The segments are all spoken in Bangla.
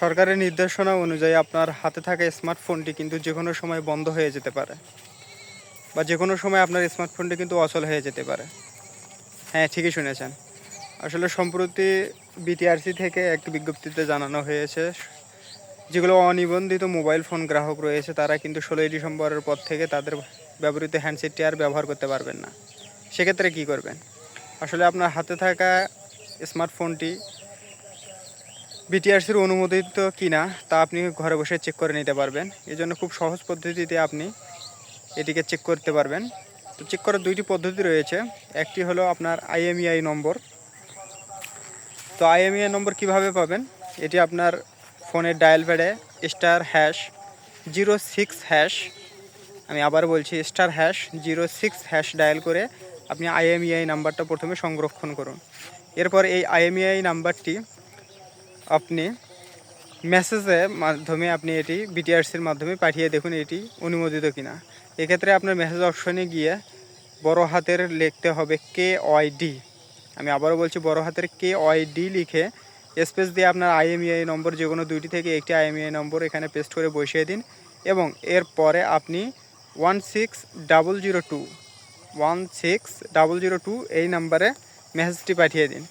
সরকারের নির্দেশনা অনুযায়ী আপনার হাতে থাকা স্মার্টফোনটি কিন্তু যে কোনো সময় বন্ধ হয়ে যেতে পারে। বা যে কোনো সময় আপনার স্মার্টফোনটি কিন্তু অচল হয়ে যেতে পারে। হ্যাঁ ঠিকই শুনেছেন। আসলে সম্প্রতি বিটিআরসি থেকে একটি বিজ্ঞপ্তিতে জানানো হয়েছে, যেগুলো অনিবন্ধিত মোবাইল ফোন গ্রাহক রয়েছে, তারা কিন্তু ষোলোই ডিসেম্বরের পর থেকে তাদের ব্যবহৃত হ্যান্ডসেটটি আর ব্যবহার করতে পারবেন না। সেক্ষেত্রে কী করবেন? আসলে আপনার হাতে থাকা স্মার্টফোনটি বিটিআরসির অনুমোদিত কিনা তা আপনি ঘরে বসে চেক করে নিতে পারবেন। এই জন্য খুব সহজ পদ্ধতিতে আপনি এটিকে চেক করতে পারবেন। তো চেক করার দুইটি পদ্ধতি রয়েছে। একটি হলো আপনার আইএমইআই নম্বর। তো আইএমইআই নম্বর কীভাবে পাবেন? এটি আপনার ফোনের dial pad star hash zero six hash আমি আবার বলছি star hash zero six hash dial করে আপনি আইএমইআই নাম্বারটা প্রথমে সংরক্ষণ করুন। এরপর এই আইএমইআই নাম্বারটি আপনি মেসেজের মাধ্যমে আপনি এটি বিটিআরসির মাধ্যমে পাঠিয়ে দেখুন এটি অনুমোদিত কিনা। এক্ষেত্রে আপনার মেসেজ অপশনে গিয়ে বড় হাতের লিখতে হবে কে ডি আমি আবারও বলছি, বড় হাতের কে ডি লিখে স্পেস দিয়ে আপনার আইএমইআই নম্বর যে কোনো দুইটি থেকে একটি আইএমইআই নম্বর এখানে পেস্ট করে বসিয়ে দিন এবং এরপরে আপনি one six double zero two one six double zero two এই নাম্বারে মেসেজটি পাঠিয়ে দিন।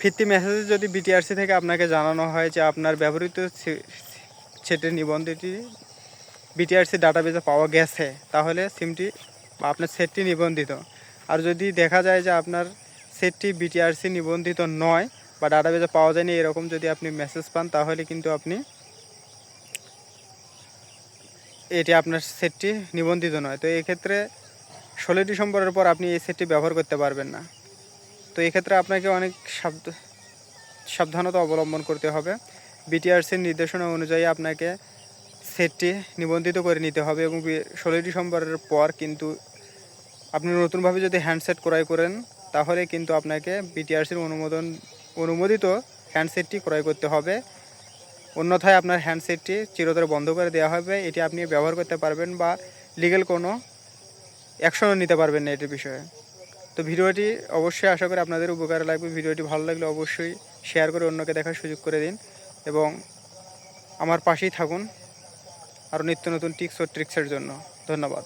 ফিরতি মেসেজে যদি বিটিআরসি থেকে আপনাকে জানানো হয় যে আপনার ব্যবহৃত সেটের নিবন্ধটি বিটিআরসি ডাটাবেজে পাওয়া গেছে, তাহলে সিমটি আপনার সেটটি নিবন্ধিত। আর যদি দেখা যায় যে আপনার সেটটি বিটিআরসি নিবন্ধিত নয় বা ডাটাবেজে পাওয়া যায়নি, এরকম যদি আপনি মেসেজ পান, তাহলে কিন্তু আপনি এটি আপনার সেটটি নিবন্ধিত নয়। তো এক্ষেত্রে ষোলোই ডিসেম্বরের পর আপনি এই সেটটি ব্যবহার করতে পারবেন না। তো এক্ষেত্রে আপনাকে অনেক সাবধ সাবধানতা অবলম্বন করতে হবে। বিটিআরসির নির্দেশনা অনুযায়ী আপনাকে সেটটি নিবন্ধিত করে নিতে হবে এবং ষোলোই ডিসেম্বরের পর কিন্তু আপনি নতুনভাবে যদি হ্যান্ডসেট ক্রয় করেন, তাহলে কিন্তু আপনাকে বিটিআরসির অনুমোদন অনুমোদিত হ্যান্ডসেটটি ক্রয় করতে হবে। অন্যথায় আপনার হ্যান্ডসেটটি চিরতরে বন্ধ করে দেওয়া হবে। এটি আপনি ব্যবহার করতে পারবেন বা লিগেল কোনো অ্যাকশনও নিতে পারবেন না এটির বিষয়ে। তো ভিডিওটি অবশ্যই আশা করি আপনাদের উপকারে লাগবে। ভিডিওটি ভালো লাগলে অবশ্যই শেয়ার করে অন্যকে দেখার সুযোগ করে দিন এবং আমার পাশেই থাকুন। আরও নিত্য নতুন টিক্স ও ট্রিক্সের জন্য। ধন্যবাদ।